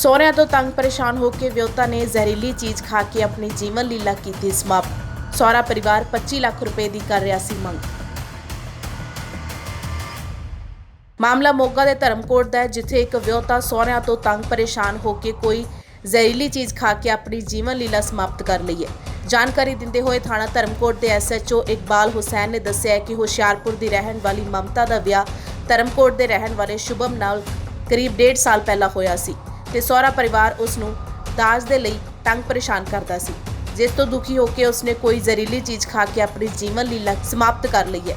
ਸਹੁਰਿਆਂ ਤੋਂ ਤੰਗ ਪਰੇਸ਼ਾਨ ਹੋ ਕੇ ਵਿਅਹੁਤਾ ਨੇ ਜ਼ਹਿਰੀਲੀ ਚੀਜ਼ ਖਾ ਕੇ ਆਪਣੀ ਜੀਵਨ ਲੀਲਾ ਕੀਤੀ ਸਮਾਪਤ। ਸਹੁਰਾ ਪਰਿਵਾਰ 25 ਲੱਖ ਰੁਪਏ ਦੀ ਕਰ ਰਿਹਾ ਸੀ ਮੰਗ। ਮਾਮਲਾ ਮੋਗਾ ਦੇ ਧਰਮਕੋਟ ਦਾ ਹੈ, ਜਿੱਥੇ ਇੱਕ ਵਿਉਤਾ ਸਹੁਰਿਆਂ ਤੋਂ ਤੰਗ ਪਰੇਸ਼ਾਨ ਹੋ ਕੇ ਕੋਈ ਜ਼ਹਿਰੀਲੀ ਚੀਜ਼ ਖਾ ਕੇ ਆਪਣੀ ਜੀਵਨ ਲੀਲਾ ਸਮਾਪਤ ਕਰ ਲਈ ਹੈ। ਜਾਣਕਾਰੀ ਦਿੰਦੇ ਹੋਏ ਥਾਣਾ ਧਰਮਕੋਟ ਦੇ ਐਸਐਚਓ ਇਕਬਾਲ ਹੁਸੈਨ ਨੇ ਦੱਸਿਆ ਕਿ ਹੁਸ਼ਿਆਰਪੁਰ ਦੀ ਰਹਿਣ ਵਾਲੀ ਮਮਤਾ ਦਾ ਵਿਆਹ ਧਰਮਕੋਟ ਦੇ ਰਹਿਣ ਵਾਲੇ ਸ਼ੁਭਮ ਨਾਲ ਕਰੀਬ 1.5 ਸਾਲ ਪਹਿਲਾਂ ਹੋਇਆ ਸੀ। ਤੇ ਸਹੁਰਾ ਪਰਿਵਾਰ ਉਸ ਨੂੰ ਦਾਜ ਦੇ ਲਈ ਤੰਗ ਪਰੇਸ਼ਾਨ ਕਰਦਾ ਸੀ। ਜਿਸ ਤੋਂ ਦੁਖੀ ਹੋ ਕੇ ਉਸਨੇ ਕੋਈ ਜ਼ਹਿਰੀਲੀ ਚੀਜ਼ ਖਾ ਕੇ ਆਪਣੀ ਜੀਵਨ ਲੀਲਾ ਸਮਾਪਤ ਕਰ ਲਈ ਹੈ।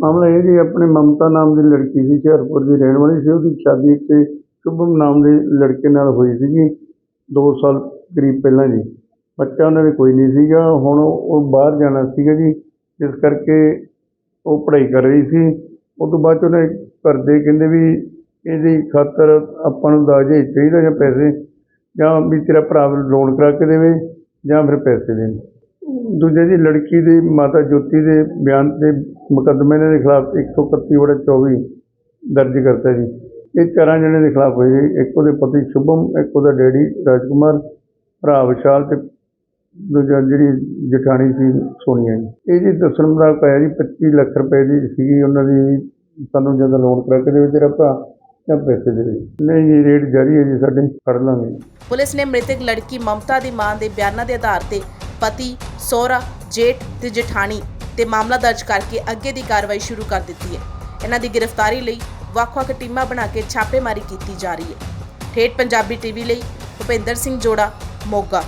ਮਾਮਲਾ ਇਹ ਜੀ ਆਪਣੇ ਮਮਤਾ ਨਾਮ ਦੀ ਲੜਕੀ ਸੀ, ਹੁਸ਼ਿਆਰਪੁਰ ਦੀ ਰਹਿਣ ਵਾਲੀ ਸੀ। ਉਹਦੀ ਸ਼ਾਦੀ ਤੇ ਸ਼ੁਭਮ ਨਾਮ ਦੇ ਲੜਕੇ ਨਾਲ ਹੋਈ ਸੀਗੀ 2 ਸਾਲ ਕਰੀਬ ਪਹਿਲਾਂ ਜੀ। ਬੱਚਾ ਉਹਨਾਂ ਦੇ ਕੋਈ ਨਹੀਂ ਸੀਗਾ। ਹੁਣ ਉਹ ਬਾਹਰ ਜਾਣਾ ਸੀਗਾ ਜੀ। ਇਸ ਕਰਕੇ ਉਹ ਪੜ੍ਹਾਈ ਕਰ ਰਹੀ ਸੀ। ਉਸ ਤੋਂ ਬਾਅਦ 'ਚ ਉਹਨੇ ਘਰ ਦੇ ਕਹਿੰਦੇ ਵੀ ਇਹਦੀ ਖਾਤਰ ਆਪਾਂ ਨੂੰ ਦਾਜ ਹੀ ਚਾਹੀਦਾ ਜਾਂ ਪੈਸੇ, ਜਾਂ ਵੀ ਤੇਰਾ ਭਰਾ ਲੋਨ ਕਰਾ ਕੇ ਦੇਵੇ, ਜਾਂ ਫਿਰ ਪੈਸੇ ਦੇਣ। ਦੂਜੇ ਜੀ ਲੜਕੀ ਦੀ, ਮਾਤਾ ਜੋਤੀ ਦੇ ਬਿਆਨ ਤੇ ਮੁਕੱਦਮੇ ਦੇ ਖਿਲਾਫ 131 ਵੜਾ 24 ਦਰਜ ਕਰਤਾ ਜੀ। ਇਹ ਚਾਰਾਂ ਜਣੇ ਦੇ ਖਿਲਾਫ ਹੋਏ ਇੱਕ ਉਹਦੇ ਪਤੀ ਸ਼ੁਭਮ, ਇੱਕ ਉਹਦਾ ਡੈਡੀ ਰਾਜਕੁਮਾਰ, ਭਰਾ ਵਿਸ਼ਾਲ ਤੇ ਦੂਜਾ ਜਿਹੜੀ ਜਠਾਣੀ ਸੀ ਸੋਨੀਆ ਜੀ। ਇਹ ਜੀ ਦੱਸਣ ਮੁਤਾਬਕ ਆਇਆ ਜੀ 25 ਲੱਖ ਰੁਪਏ ਦੀ ਸੀਗੀ ਉਹਨਾਂ ਦੀ, ਸਾਨੂੰ ਜਦੋਂ ਲੋਨ ਕਰਾ ਕੇ ਦੇਵੇ ਤੇਰਾ ਭਰਾ। ਜਾਂ ਪੈਸੇ ਦੇਵੇ ਨਹੀਂ ਜੀ ਰੇਟ ਜਾਰੀ ਹੈ ਜੀ ਸਾਡੇ ਫੜ ਲਾਂਗੇ। ਪੁਲਿਸ ਨੇ ਮ੍ਰਿਤਕ ਲੜਕੀ ਮਮਤਾ ਦੀ ਮਾਂ ਦੇ ਬਿਆਨਾਂ ਦੇ ਆਧਾਰ ਤੇ ਪਤੀ, ਸਹੁਰਾ, ਜੇਠ ਤੇ ਜਠਾਣੀ ਤੇ ਮਾਮਲਾ ਦਰਜ ਕਰਕੇ ਅੱਗੇ ਦੀ ਕਾਰਵਾਈ ਸ਼ੁਰੂ ਕਰ ਦਿੱਤੀ ਹੈ। ਇਹਨਾਂ ਦੀ ਗ੍ਰਿਫਤਾਰੀ ਲਈ ਵੱਖ-ਵੱਖ ਟੀਮਾਂ ਬਣਾ ਕੇ ਛਾਪੇਮਾਰੀ ਕੀਤੀ ਜਾ ਰਹੀ ਹੈ। ਠੇਠ ਪੰਜਾਬੀ ਟੀਵੀ ਲਈ ਭੁਪਿੰਦਰ ਸਿੰਘ ਜੋੜਾ ਮੋਗਾ।